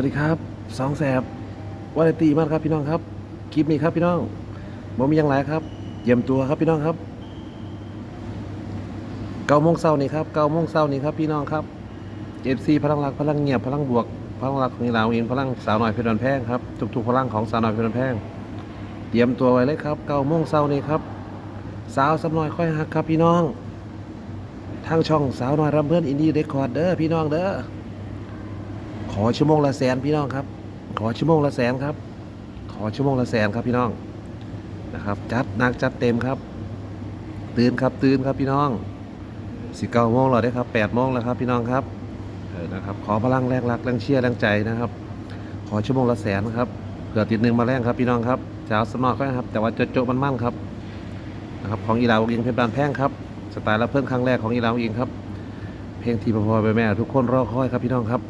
วัสดีครับสองแสบวาไรตีมากครับพี่น้องครับ คลิปนี้ครับพี่น้องบ่มีย่างไรครับเยี่ยมตัวครับพี่น้องครับเก้าโมงเช้านี่ครับเก้าโมงเช้านี่ครับพี่น้องครับเอฟซีพลังรักพลังเงียบพลังบวกพลังรักของเราเองพลังสาวหน่อยเพชรบันแพงครับทุกๆพลังของสาวหน่อยเพชรบันแพงเตรียมตัวไว้เลยครับเก้าโมงเช้านี่ครับสาวสำน้อยค่อยหักครับพี่น้องทางช่องสาวน้อยรำเพื่อนอินดี้เรคคอร์ดเด้อพี่น้องเด้อ อชั่วโมงละแสนพี่น้องครับ ขอชั่วโมงละแสนครับ ขอชั่วโมงละแสนครับพี่น้องนะครับ จัดนักจัดเต็มครับ ตื่นครับตื่นครับพี่น้องสิเก้าโมงแล้วได้ครับแปดโมงแล้วครับพี่น้องครับเออนะครับ ขอพลังแรงรักแรงเชียร์แรงใจนะครับ ขอชั่วโมงละแสนครับเผื่อติดหนึ่งมาแรงครับพี่น้องครับจะเอาสมอก็ครับ แต่ว่าโจ๊ะมันมั่นครับนะครับของอีลาวอิงเพชรบานแพงครับสไตล์รับเพิ่มครั้งแรกของอีลาวอิงครับเพลงที่พ่อๆแม่ทุกคนรอคอยครับพี่น้องครับ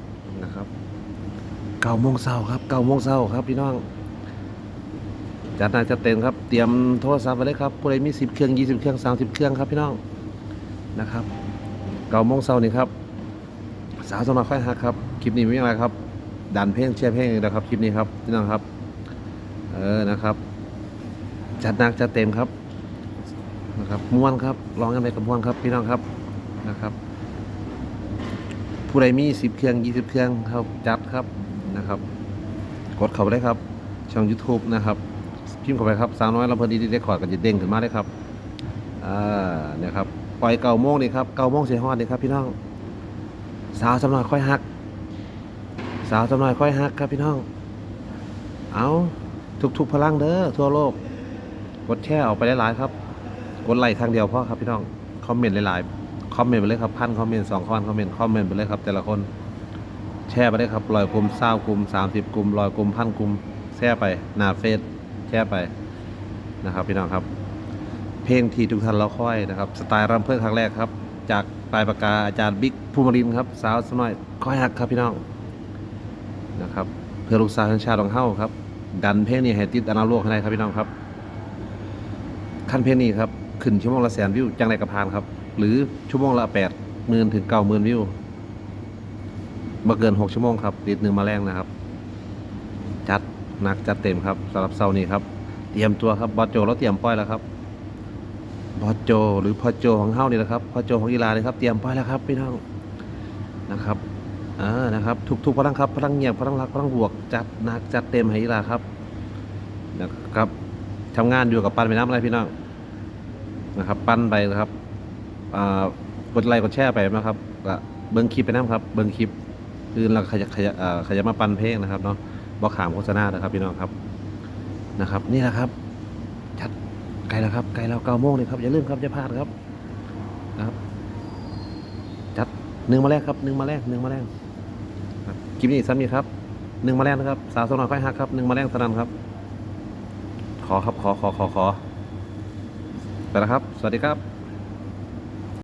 นะครับเก้าโมงเช้าครับเก้าโมงเช้าครับพี่น้องจัดหนักจัดเต็มครับเตรียมโทรศัพท์ไว้เลยครับผู้ใดมีสิบเครื่องยี่สิบเครื่องสามสิบเครื่องครับพี่น้องนะครับเก้าโมงเช้านี่ครับ สาวสมัครค่อยหักครับคลิปนี้ไม่มีอะไรครับดันเพลงเชียร์เพลงนะครับคลิปนี้ครับพี่น้องครับ เออนะครับ จัดหนักจัดเต็มครับนะครับม้วนครับร้องกันไปกับม้วนครับพี่น้องครับนะครับ ผู้ใดมีสิบเครื่องยี่สิบเครื่องครับจัดครับนะครับ กดเข้าไปเลยครับ ช่อง YouTube นะครับ พิมพ์เข้าไปครับสาวน้อยลำเพลินดีดีเรคคอร์ดก็จะเด้งขึ้นมาเลยครับอ่าเนี่ยครับปล่อยเก่าโมงนี่ครับเก่าโมงเสียฮอดนี่ครับพี่น้องสาวสำนักค่อยฮัก สาวสำนักค่อยฮักครับพี่น้องเอาทุกๆพลังเด้อทั่วโลก กดแชร์ออกไปหลายๆครับ กดไลค์ครั้งเดียวพอครับพี่น้อง คอมเมนต์หลายๆ คอมเมนต์ไปเลยครับพันคอมเมนต์สองพันคอมเมนต์คอมเมนต์ไปเลยครับ แต่ละคนแชร์ไปเลยครับร้อยกลุ่มเศร้ากลุ่มสามสิบกลุ่มร้อยกลุ่มพันกลุ่มแชร์ไปหน้าเฟซแชร์ไปนะครับพี่น้องครับ เพลงที่ทุกท่านเราค่อยนะครับสไตล์รำเพื่อครั้งแรกครับ จากปลายปากกาอาจารย์บิ๊กภูมิรินครับสาวสมัยค่อยหักครับพี่น้องนะครับเพื่อลูกสาวชาติของเฮาครับ ดันเพลงนี้ให้ติดอนาโลกให้ได้ครับพี่น้องครับขั้นเพลงนี้ครับขึ้นชั่วโมงละแสนวิวจังไรกระพานครับ หรือชั่วโมงละแปดหมื่นถึงเก้าหมื่นวิวมาเกินหกชั่วโมงครับติดหนึ่งมาแรงนะครับ จัดหนักจัดเต็มครับสำหรับเซาร์นี้ครับ เตรียมตัวครับบอโจเราเตรียมป้อยแล้วครับบอโจ หรือพอโจของเฮานี่แหละครับพอโจของกีฬาเลยครับ เตรียมป้อยแล้วครับพี่น้องนะครับอ่านะครับ ทุกๆพลังครับพลังเงียบพลังรักพลังบวกจัดหนักจัดเต็มให้กีฬาครับนะครับทำงานอยู่กับปันไปน้ำอะไรพี่น้องนะครับ ปั้นไปนะครับ กดไลค์กดแชร์ไปนะครับก็เบิ้งคลิปไปน้ำครับ เบิ้งคลิป คือเราขยันขยันอ่าขยันมาปั้นเพลงนะครับเนาะบอกขามโฆษณานะครับพี่น้องครับนะครับ นี่แหละครับจัดไกลแล้วครับไกลแล้วเก้าโมงเลยครับอย่าลืมครับอย่าพลาดครับนะครับจัดหนึ่งมาแรกครับหนึ่งมาแรกหนึ่งมาแรกคลิปนี้ซ้ำอีกครับหนึ่งมาแรกนะครับสาวสาวน้อยค่อยหักครับหนึ่งมาแรกสนันครับ ขอครับขอขอขอขอไปแล้วครับ สวัสดีครับ